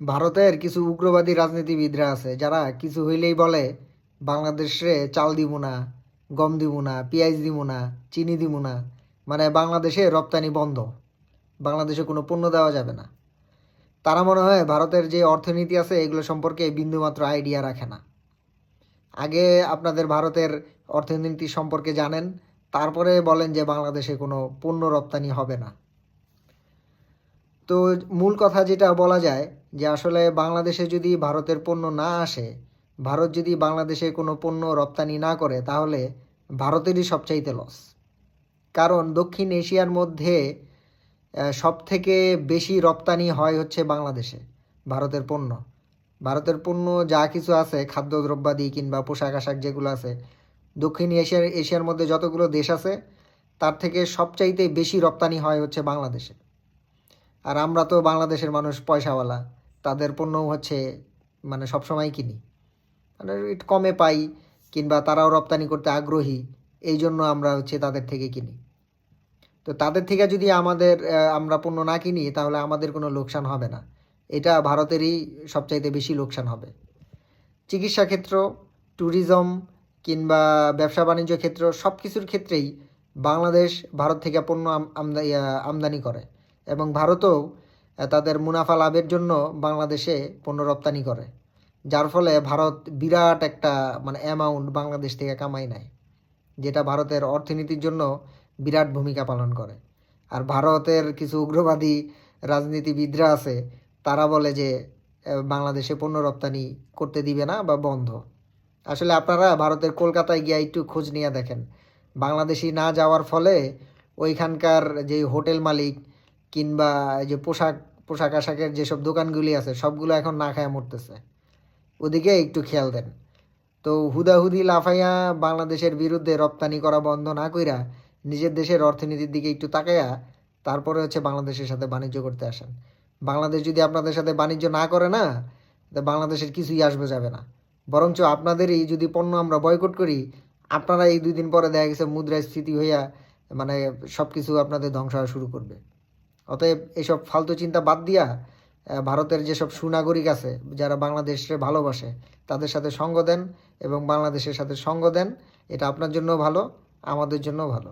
ভারতের কিছু উগ্রবাদী রাজনীতিবিদরা আছে, যারা কিছু হইলেই বলে বাংলাদেশে চাল দিব না, গম দিব না, পেঁয়াজ দিব না, চিনি দিব না মানে বাংলাদেশে রপ্তানি বন্ধ। বাংলাদেশে কোনো পণ্য দেওয়া যাবে না। তারা মনে হয় ভারতের যে অর্থনীতি আছে, এগুলো সম্পর্কে বিন্দুমাত্র আইডিয়া রাখে না। আগে আপনাদের ভারতের অর্থনীতি সম্পর্কে জানেন, তারপরে বলেন যে বাংলাদেশে কোনো পণ্য রপ্তানি হবে না। তো মূল কথা যেটা বলা যায় যে আসলে বাংলাদেশে যদি ভারতের পণ্য না আসে, ভারত যদি বাংলাদেশে কোনো পণ্য রপ্তানি না করে, তাহলে ভারতেরই সবচাইতে লস কারণ দক্ষিণ এশিয়ার মধ্যে সব থেকে বেশি রপ্তানি হয় হচ্ছে বাংলাদেশে ভারতের পণ্য। ভারতের পণ্য যা কিছু আছে, খাদ্যদ্রব্যাদি কিংবা পোশাক আশাক যেগুলো আছে, দক্ষিণ এশিয়ার এশিয়ার মধ্যে যতগুলো দেশ আছে, তার থেকে সবচাইতে বেশি রপ্তানি হয় হচ্ছে বাংলাদেশে। আর আমরা তো বাংলাদেশের মানুষ পয়সাওয়ালা। তাদের পণ্য হচ্ছে মানে সবসময় কিনি। মানে কমে পাই কিংবা তারাও রপ্তানি করতে আগ্রহী এই জন্য আমরা হচ্ছে তাদের থেকে কিনি। তো তাদের থেকে যদি আমাদের আমরা পণ্য না কিনি, তাহলে আমাদের কোনো লোকসান হবে না। এটা ভারতেরই সবচাইতে বেশি লোকসান হবে। চিকিৎসা ক্ষেত্র, ট্যুরিজম কিংবা ব্যবসা বাণিজ্য ক্ষেত্র সব কিছুর ক্ষেত্রেই বাংলাদেশ ভারত থেকে পণ্য আম- আমদা- আমদানি করে এবং ভারতও তাদের মুনাফা লাভের জন্য বাংলাদেশে পণ্য রপ্তানি করে, যার ফলে ভারত বিরাট একটা মানে অ্যামাউন্ট বাংলাদেশ থেকে কামাই নেয়, যেটা ভারতের অর্থনীতির জন্য বিরাট ভূমিকা পালন করে। আর ভারতের কিছু উগ্রবাদী রাজনীতিবিদরা আছে, তারা বলে যে বাংলাদেশে পণ্য রপ্তানি করতে দিবে না বা বন্ধ। আসলে আপনারা ভারতের কলকাতায় গিয়ে একটু খোঁজ নিয়ে দেখেন। বাংলাদেশি না যাওয়ার ফলে ওইখানকার যে হোটেল মালিক কিংবা যে পোশাক পোশাক আশাকের যেসব দোকানগুলি আছে, সবগুলো এখন না খায় মরতেছে। ওদিকে একটু খেয়াল দেন। তো হুদাহুদি লাফাইয়া বাংলাদেশের বিরুদ্ধে রপ্তানি করা বন্ধ না কইরা নিজের দেশের অর্থনীতির দিকে একটু তাকাইয়া তারপরে হচ্ছে বাংলাদেশের সাথে বাণিজ্য করতে আসেন। বাংলাদেশ যদি আপনাদের সাথে বাণিজ্য না করে না, তো বাংলাদেশের কিছুই আসবে যাবে না। বরঞ্চ আপনাদেরই যদি পণ্য আমরা বয়কট করি, আপনারা এই দুই দিন পরে দেখা গেছে মুদ্রাস্ফীতি হইয়া মানে সব কিছু আপনাদের ধ্বংস হওয়া শুরু করবে। অতএব এসব ফালতু চিন্তা বাদ দিয়া ভারতের যেসব সুনাগরিক আছে, যারা বাংলাদেশে ভালোবাসে, তাদের সাথে সঙ্গ দেন এবং বাংলাদেশের সাথে সঙ্গ দেন, এটা আপনার জন্য ভালো, আমাদের জন্য ভালো।